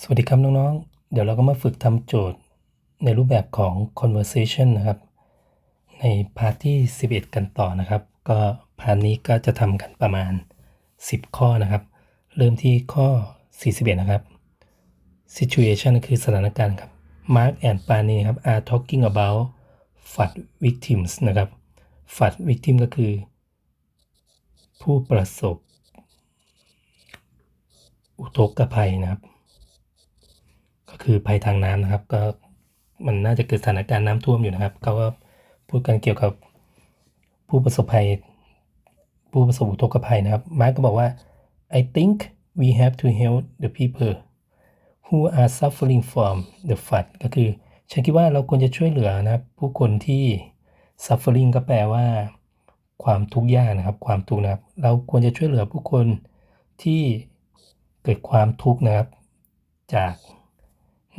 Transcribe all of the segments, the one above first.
สวัสดีครับน้องๆ เดี๋ยวเราก็มาฝึกทำโจทย์ในรูปแบบของ conversation นะครับ ในพาร์ทที่ 11 กันต่อนะครับ ก็พาร์ทนี้ก็จะทำกันประมาณ 10 ข้อนะครับ เริ่มที่ข้อ 41 นะครับ situation คือสถานการณ์ครับ Mark and Barney ครับ are talking about flood victims นะครับ flood victim ก็คือ ผู้ประสบ อุทกภัยนะครับ ก็คือภัยทางน้ำนะครับ ก็มันน่าจะเกิดสถานการณ์น้ำท่วมอยู่นะครับเขาก็พูดกันเกี่ยวกับผู้ประสบภัย ผู้ประสบอุทกภัยนะครับ มาร์กก็บอกว่า I think we have to help the people who are suffering from the flood ก็คือ ฉันคิดว่าเราควรจะช่วยเหลือนะครับ ผู้คนที่ suffering ก็แปลว่า ความทุกข์ยากนะครับ ความทุกข์นะครับ เราควรจะช่วยเหลือผู้คนที่เกิดความทุกข์นะครับ จาก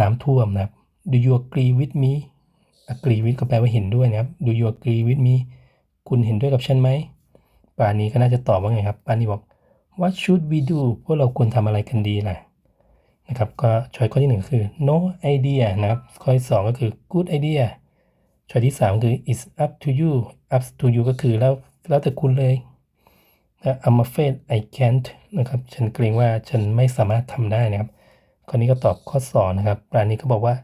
น้ำท่วมนะครับ Do you agree with me agree with ก็แปลว่าเห็นด้วยนะครับ Do you agree with me คุณเห็นด้วยกับฉันไหมป่านนี้ก็น่าจะตอบว่าไงครับป่านนี้บอก What should we do พวกเราควรทำอะไรกันดีล่ะนะครับก็ช้อยข้อที่หนึ่งคือ no idea นะครับข้อที่สองก็คือ good idea ช้อยที่สามคือ it's up to you up to you ก็คือแล้วแล้วแต่คุณเลยและ I'm afraid I can't นะครับ ฉันเกรงว่าฉันไม่สามารถทำได้นะครับ ข้อนี้ก็ตอบข้อสอนะครับปราณีก็บอกว่า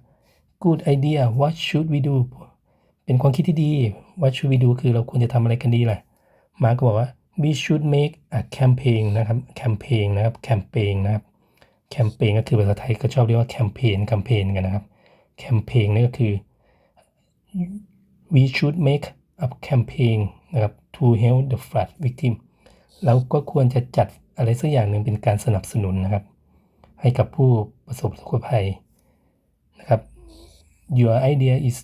good idea what should we do เป็นความคิดที่ดี what should we do คือเราควรจะทำอะไรกันดีล่ะ มาร์กก็บอกว่า we should make a campaign นะครับ campaign นะครับ campaign นะครับ campaign ก็คือภาษาไทยก็ชอบเรียกว่า campaign campaign กันนะครับ campaign นี่ก็คือ we should make a campaign นะครับ to help the flood victim เราก็ควรจะจัดอะไรสักอย่างหนึ่งเป็นการสนับสนุนนะครับ ให้กับผู้ประสบอุทกภัยนะครับ your idea is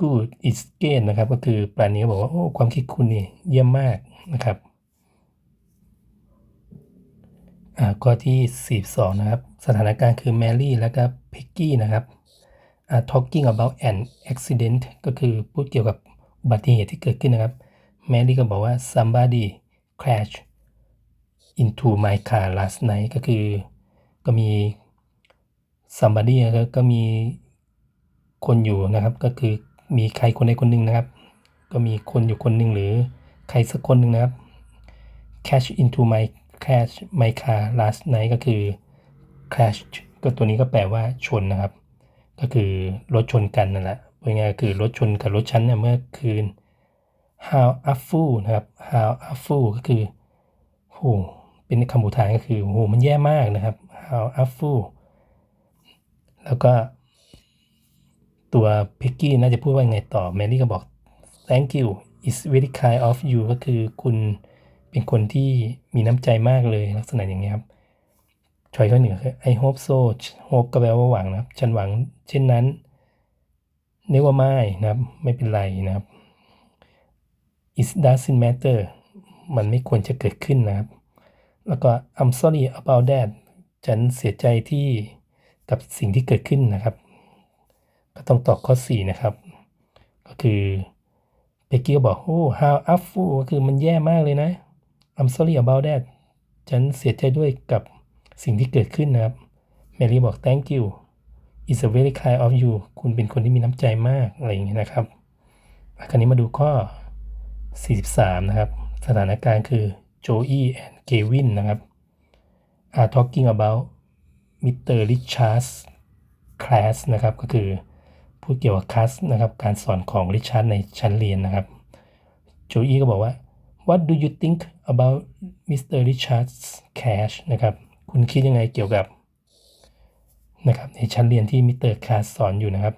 good is great นะครับ ก็คือแปราณีก็บอกว่าโอ้ความคิดคุณนี่เยี่ยมมากนะครับอ่าข้อที่ 42 นะครับ สถานการณ์คือแมรี่แล้วก็พิกกี้นะครับ talking about an accident ก็คือพูดเกี่ยวกับอุบัติเหตุที่เกิดขึ้นนะครับ แมรี่ก็บอกว่า somebody crash into my car last night ก็คือ ก็มี somebody ก็ก็มีคนอยู่นะครับ ก็คือมีใครคนใดคนหนึ่งนะครับ ก็มีคนอยู่คนหนึ่งหรือใครสักคนหนึ่งนะครับ cash into my crash my car last night ก็คือ crash ก็ตัวนี้ก็แปลว่าชนนะครับ ก็คือรถชนกันนั่นแหละเป็นไงคือรถชนกับรถชั้นเนี่ยเมื่อคืน how awful นะครับ how awful ก็คือโห เป็นคำอุทานก็คือโหมันแย่มากนะครับ how awful แล้วก็ตัวพิกกี้น่าจะพูดว่าไงต่อแมรี่ก็บอก thank you it's very kind of you ก็คือคุณเป็นคนที่มีน้ำใจมากเลยลักษณะอย่างนี้ครับชอยข้อหนึ่งคือ I hope so hope ก็แปลว่าหวังนะครับ ฉันหวังเช่นนั้น never mind นะครับ ไม่เป็นไรนะครับ it doesn't matter มันไม่ควรจะเกิดขึ้นนะครับ แล้วก็ I'm sorry about that ฉันเสียใจที่กับสิ่งที่เกิดขึ้นนะครับ ก็ต้องตอบข้อ 4 นะครับ ก็คือเบกกี้ก็บอกโอ้ how awful ก็คือมันแย่มากเลยนะ I'm sorry about that ฉันเสียใจด้วยกับสิ่งที่เกิดขึ้นนะครับแมรี่บอก thank you it's a very kind of you คุณเป็นคนที่มีน้ำใจมาก อะไรอย่างเงี้ยนะครับ คราวนี้มาดูข้อ 43 นะครับ สถานการณ์คือ Joey and Kevin นะครับ are talking about Mr. Richard's class นะครับ ก็คือพูดเกี่ยวกับคลาสนะครับ การสอนของ Richard ในชั้นเรียนนะครับ Joey ก็บอกว่า What do you think about Mr. Richard's class นะครับ คุณคิดยังไงเกี่ยวกับนะครับในชั้นเรียนที่มิสเตอร์คลาสสอนอยู่นะครับ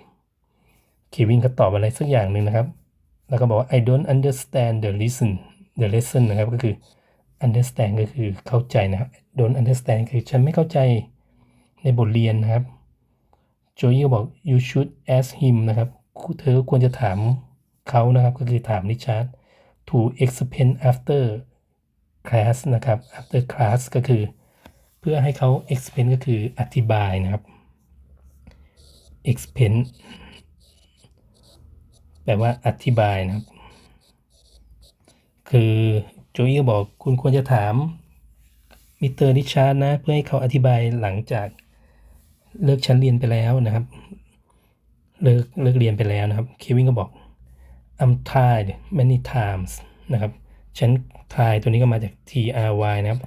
เควินก็ตอบอะไรสักอย่างหนึ่งนะครับ แล้วก็บอกว่า I don't understand the lesson the lesson นะครับ ก็คือ understand ก็คือเข้าใจนะครับ don't understand คือฉันไม่เข้าใจในบทเรียนนะครับโจยี่ก็บอก you should ask him นะครับเธอควรจะถามเขานะครับ ก็คือถามริชาร์ด to explain after class นะครับ after class ก็คือ เพื่อให้เขา explain ก็คืออธิบายนะครับ explain แปลว่าอธิบายนะครับ คือ โจอี้ก็บอกคุณควรจะถามมิสเตอร์ริชาร์ดนะ เพื่อให้เขาอธิบายหลังจากเลิกชั้นเรียนไปแล้วนะครับ เลิกเลิกเรียนไปแล้วนะครับเควินก็บอก I'm tired many times นะครับฉัน tired ตัวนี้ก็มาจาก T R Y นะครับ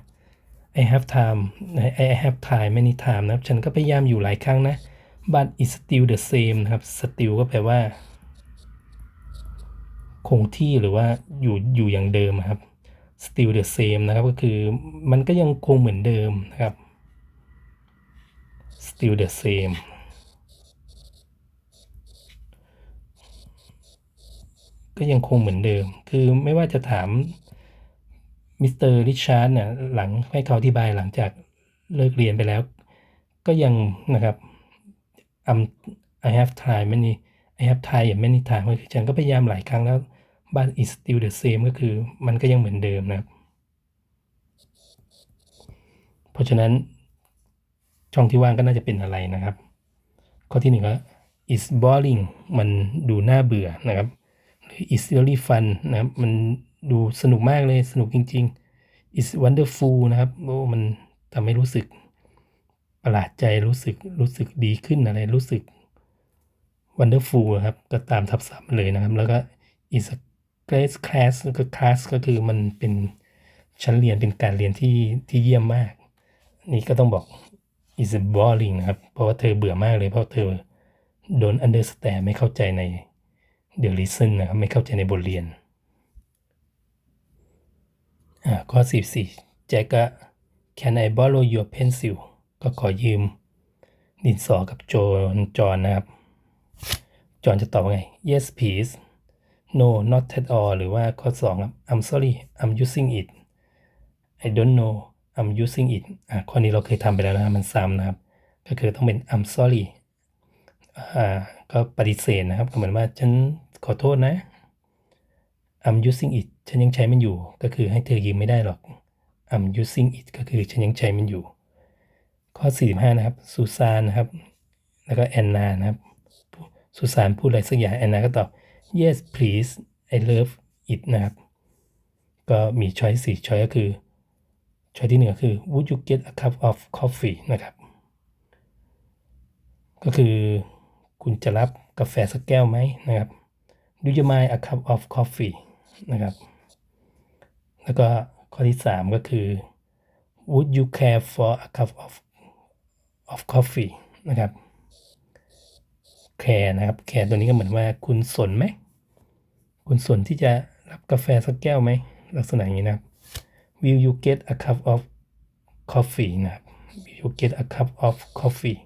I have time I I have time many time นะครับ ฉันก็พยายามอยู่หลายครั้งนะ but it's still the same นะครับ still ก็แปลว่า คงที่หรือว่าอยู่อยู่อย่างเดิมครับ still the same นะครับ ก็คือมันก็ยังคงเหมือนเดิมนะครับ still the same ก็ยังคงเหมือนเดิม คือไม่ว่าจะถามมิสเตอร์ริชาร์ดเนี่ยหลังให้เขาอธิบายหลังจากเลิกเรียนไปแล้ว ก็ยังนะครับ I'm I have tried many I have tried many times คือฉันก็พยายามหลายครั้งแล้ว but it's still the same ก็คือมันก็ยังเหมือนเดิมนะครับ เพราะฉะนั้นช่องที่ว่างก็น่าจะเป็นอะไรนะครับ ข้อที่หนึ่งก็ is boring มันดูน่าเบื่อนะครับหรือ is really fun นะครับ มันดูสนุกมากเลยสนุกจริง ๆ is wonderful นะครับโอ้มันทำให้รู้สึกประหลาดใจรู้สึกรู้สึกดีขึ้นอะไรรู้สึก wonderful ครับก็ตามทับศัพท์เลยนะครับ แล้วก็ is a great class ก็ class ก็คือมันเป็นชั้นเรียนเป็นการเรียนที่ที่เยี่ยมมาก นี่ก็ต้องบอก is boring นะครับ เพราะว่าเธอเบื่อมากเลยเพราะเธอ don't understand ไม่เข้าใจใน the lesson นะครับ ไม่เข้าใจในบทเรียน อ่าข้อ44แจ็คก็ can I borrow your pencil ก็ขอยืม ดินสอกับโจนจอนนะครับ จอนจะตอบว่าไง yes please no not at all หรือว่าข้อ2ครับ I'm sorry I'm using it I don't know I'm using it อ่าข้อนี้เราเคยทำไปแล้วนะมันซ้ำนะครับ ก็คือต้องเป็น I'm sorry อ่าก็ปฏิเสธนะครับ ก็เหมือนว่าฉันขอโทษนะ I'm using it ฉันยังใช้มันอยู่ ก็คือให้เธอยืมไม่ได้หรอก I'm using it ก็คือฉันยังใช้มันอยู่ ข้อ 45 นะครับซูซานนะครับ แล้วก็แอนนานะครับซูซานพูดอะไรสักอย่างแอนนาก็ตอบ yes please I love it นะครับ ก็มีช้อยสี่ช้อยก็คือช้อยที่หนึ่งก็คือ would you get a cup of coffee นะครับ ก็คือคุณจะรับกาแฟสักแก้วไหมนะครับ do you mind a cup of coffee นะครับ แล้วก็ข้อที่สามก็คือ would you care for a cup of of coffee นะครับ care นะครับ care ตัวนี้ก็เหมือนว่าคุณสนไหม คุณสนที่จะรับกาแฟสักแก้วไหม ลักษณะอย่างนี้นะครับ will you get a cup of coffee นะครับ will you get a cup of coffee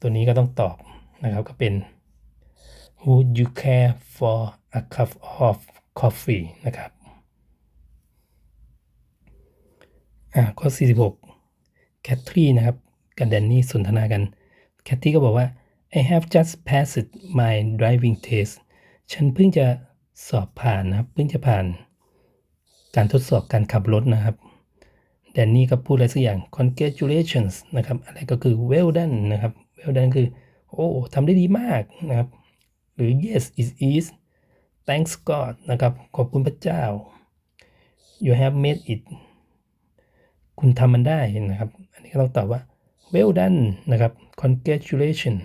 ตัวนี้ก็ต้องตอบนะครับก็เป็น would you care for a cup of coffee นะครับอ่าข้อ 46 แคทรีนะครับกับแดนนี่สนทนากัน แคทรีก็บอกว่า I have just passed my driving test ฉันเพิ่งจะ สอบผ่านนะครับเพิ่งจะผ่าน การทดสอบการขับรถนะครับแดนนี่ก็พูดอะไรสักอย่าง congratulations นะครับอะไรก็คือ well done นะครับ well done คือ โอ้ทำได้ดีมากนะครับ หรือ yes it is thanks God นะครับ ขอบคุณพระเจ้า you have made it คุณทำมันได้นะครับ อันนี้ก็ต้องตอบว่า well done นะครับ congratulations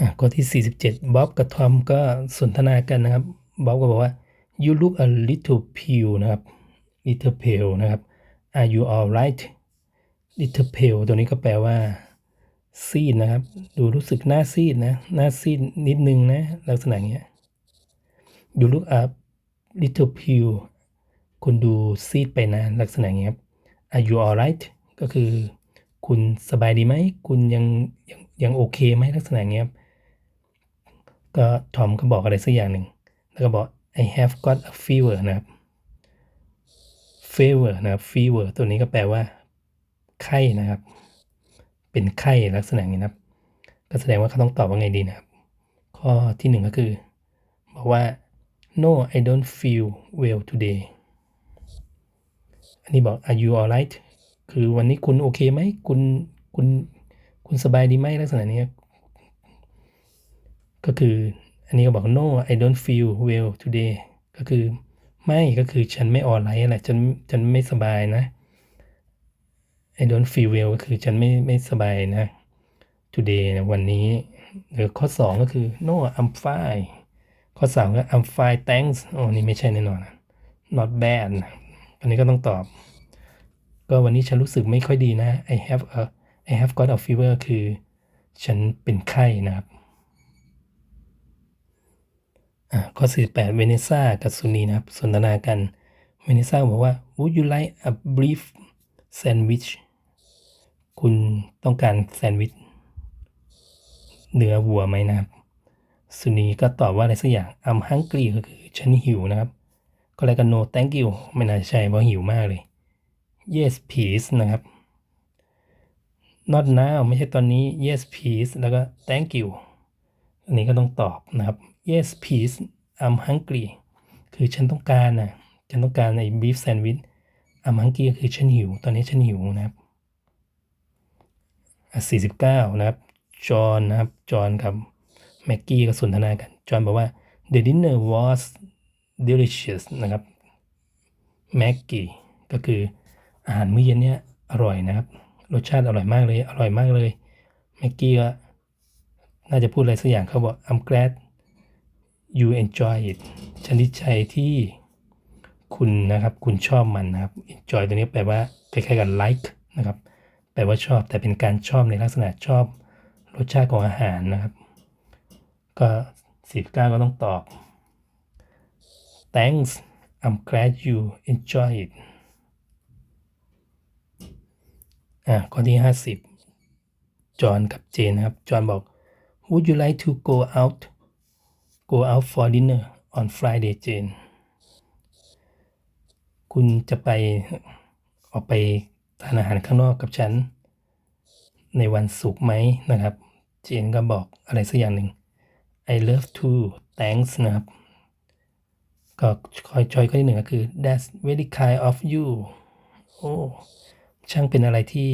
อะ ข้อที่ 47บ๊อบกับทอมก็สนทนากันนะครับบ๊อบก็บอกว่า you look a little pale นะครับ little pale นะครับ are you alright little pale ตัวนี้ก็แปลว่า ซีดนะครับ ดูรู้สึกหน้าซีดนะหน้าซีดนิดนึงนะ ลักษณะอย่างเงี้ย you look a little pale คุณดูซีดไปนะ ลักษณะอย่างเงี้ยครับ are you alright ก็คือ คุณสบายดีไหม คุณยังยังยังโอเคไหมลักษณะอย่างเงี้ยครับ ก็ทอมก็บอกอะไรสักอย่างหนึ่ง แล้วก็บอก I have got a fever นะครับ fever นะครับ fever ตัวนี้ก็แปลว่า ไข้นะครับ เป็นไข้ลักษณะนี้นะครับ ก็แสดงว่าเขาต้องตอบว่าไงดีนะครับ ข้อที่หนึ่งก็คือ บอกว่า no I don't feel well today อันนี้บอก are you alright คือวันนี้คุณโอเคไหม คุณ คุณ คุณสบายดีไหมลักษณะนี้ ก็คืออันนี้ก็บอก no I don't feel well today ก็คือไม่ก็คือฉันไม่ออนไลน์แหละฉันฉันไม่สบายนะ I don't feel well ก็คือฉันไม่ไม่สบายนะ today นะวันนี้ หรือข้อ 2 ก็คือ no I'm fine ข้อ 3 ก็ I'm fine thanks โอ้นี่ไม่ใช่แน่นอน not bad นะอันนี้ก็ต้องตอบ ก็วันนี้ฉันรู้สึกไม่ค่อยดีนะ I have a I have got a fever คือ ฉันเป็นไข้นะครับ อ่าข้อ48เวเนซ่ากับซุนีนะครับ สนทนากัน เวเนซ่าบอกว่า would you like a brief sandwich คุณต้องการแซนด์วิชเนื้อวัวไหมนะครับซุนีก็ตอบว่าอะไรสักอย่าง I'm hungry ก็คือฉันหิวนะครับ ก็เลยกัน no thank you ไม่น่าใช่เพราะหิวมากเลย yes please นะครับ not now ไม่ใช่ตอนนี้ yes please แล้วก็ thank you อันนี้ก็ต้องตอบนะครับ yes please I'm hungry คือฉันต้องการนะฉันต้องการไอ้ beef sandwich I'm hungry คือฉันหิว ตอนนี้ฉันหิวนะครับอะ49นะครับ จอห์นนะครับ จอห์นกับแม็กกี้ก็สนทนากัน จอห์นบอกว่า the dinner was delicious นะครับ แม็กกี้ก็คืออาหารมื้อเย็นเนี่ยอร่อยนะครับ รสชาติอร่อยมากเลย อร่อยมากเลย แม็กกี้ก็น่าจะพูดอะไรสักอย่างเขาบอก I'm glad you enjoy it ฉันดีใจที่คุณนะครับ คุณชอบมันนะครับ enjoy ตัวนี้แปลว่าคล้ายๆกับ like นะครับ แปลว่าชอบ แต่เป็นการชอบในลักษณะชอบรสชาติของอาหารนะครับ ก็49ก็ต้องตอบ thanks I'm glad you enjoy it อะข้อที่50จอห์นกับเจนนะครับ จอห์นบอก would you like to go out go out for dinner on Friday เจนคุณจะไปออกไปทานอาหารข้างนอกกับฉัน ในวันศุกร์ไหมนะครับ เจนก็บอกอะไรสักอย่างหนึ่ง I love to thanks นะครับ ก็คอยจอยข้อที่หนึ่งก็คือ that's very kind of you โอ้ช่างเป็นอะไรที่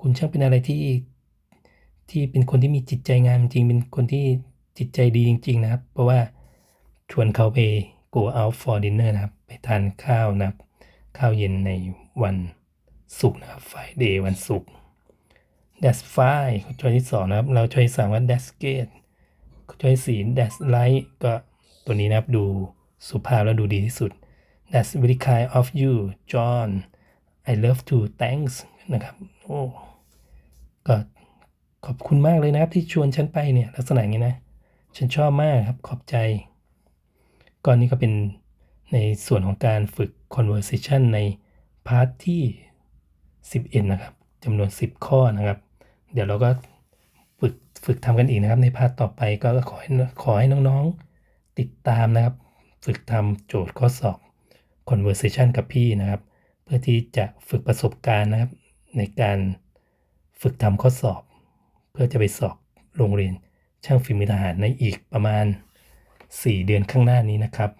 คุณช่างเป็นอะไรที่ที่เป็นคนที่มีจิตใจงามจริง เป็นคนที่ จิตใจดีจริง ๆ นะครับ เพราะว่าชวนเขาไป go out for dinner นะครับ ไปทานข้าวนะครับ ข้าวเย็นในวันศุกร์นะครับ Friday วันศุกร์ that's fine ข้อที่สองนะครับ เราข้อที่สามว่า that's great ข้อที่สี่ that's right ก็ตัวนี้นะครับดูสุภาพและดูดีที่สุด that's very kind of you John I love to thanks นะครับ โอ้ ก็ขอบคุณมากเลยนะครับที่ชวนฉันไปเนี่ย ลักษณะอย่างนี้นะ ฉันชอบมากครับขอบใจ ก่อนนี้ก็เป็นในส่วนของการฝึก conversation ในพาร์ทที่ 11 นะครับจำนวน 10 ข้อนะครับ เดี๋ยวเราก็ฝึกฝึกทำกันอีกนะครับ ในพาร์ทต่อไปก็ขอให้ขอให้น้องๆติดตามนะครับ ฝึกทำโจทย์ข้อสอบ conversation กับพี่นะครับ เพื่อที่จะฝึกประสบการณ์นะครับ ในการฝึกทำข้อสอบ เพื่อจะไปสอบโรงเรียน ช่างฝีมือทหารในอีกประมาณ 4 เดือนข้างหน้านี้นะครับ